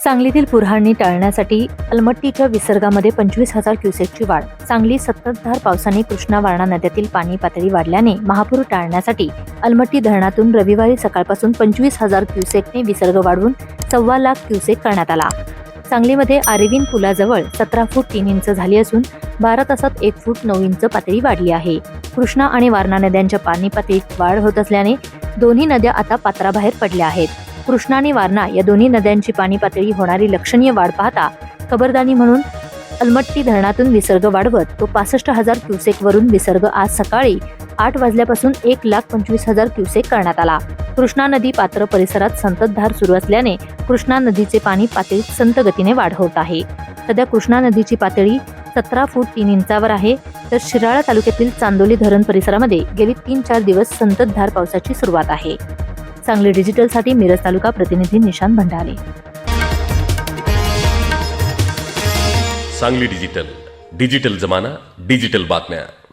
सांगलीतील पुरहाणी टाळण्यासाठी अलमट्टीच्या विसर्गामध्ये पंचवीस हजार क्युसेकची वाढ. सांगली सततधार पावसाने कृष्णा वारणा नद्यातील पाणी पातळी वाढल्याने महापूर टाळण्यासाठी अलमट्टी धरणातून रविवारी सकाळपासून पंचवीस हजार क्युसेकने विसर्ग वाढवून सव्वा लाख क्युसेक करण्यात आला. सांगलीमध्ये आरेविन पुलाजवळ सतरा फूट तीन इंच झाली असून बारा तासात एक फूट नऊ इंच पातळी वाढली आहे. कृष्णा आणि वारणा नद्यांच्या पाणी पातळीत वाढ होत असल्याने दोन्ही नद्या आता पात्राबाहेर पडल्या आहेत. कृष्णा आणि वारणा या दोन्ही नद्यांची पाणी पातळी होणारी लक्षणीय वाढ पाहता खबरदारी म्हणून अलमट्टी धरणातून विसर्ग वाढवत तो पासष्ट हजार क्युसेक वरून विसर्ग आज सकाळी आठ वाजल्यापासून एक लाख पंचवीस हजार क्युसेक करण्यात आला. कृष्णा नदी पात्र परिसरात संततधार सुरू असल्याने कृष्णा नदीचे पाणी पातळीत संत गतीने वाढ होत आहे. सध्या कृष्णा नदीची पातळी सतरा फूट तीन इंचावर आहे. तर शिराळा तालुक्यातील चांदोली धरण परिसरामध्ये गेली तीन चार दिवस संततधार पावसाची सुरुवात आहे. सांगली डिजिटलसाठी मिरज तालुका प्रतिनिधी निशांत भंडारे. सांगली डिजिटल डिजिटल जमाना डिजिटल बातम्या.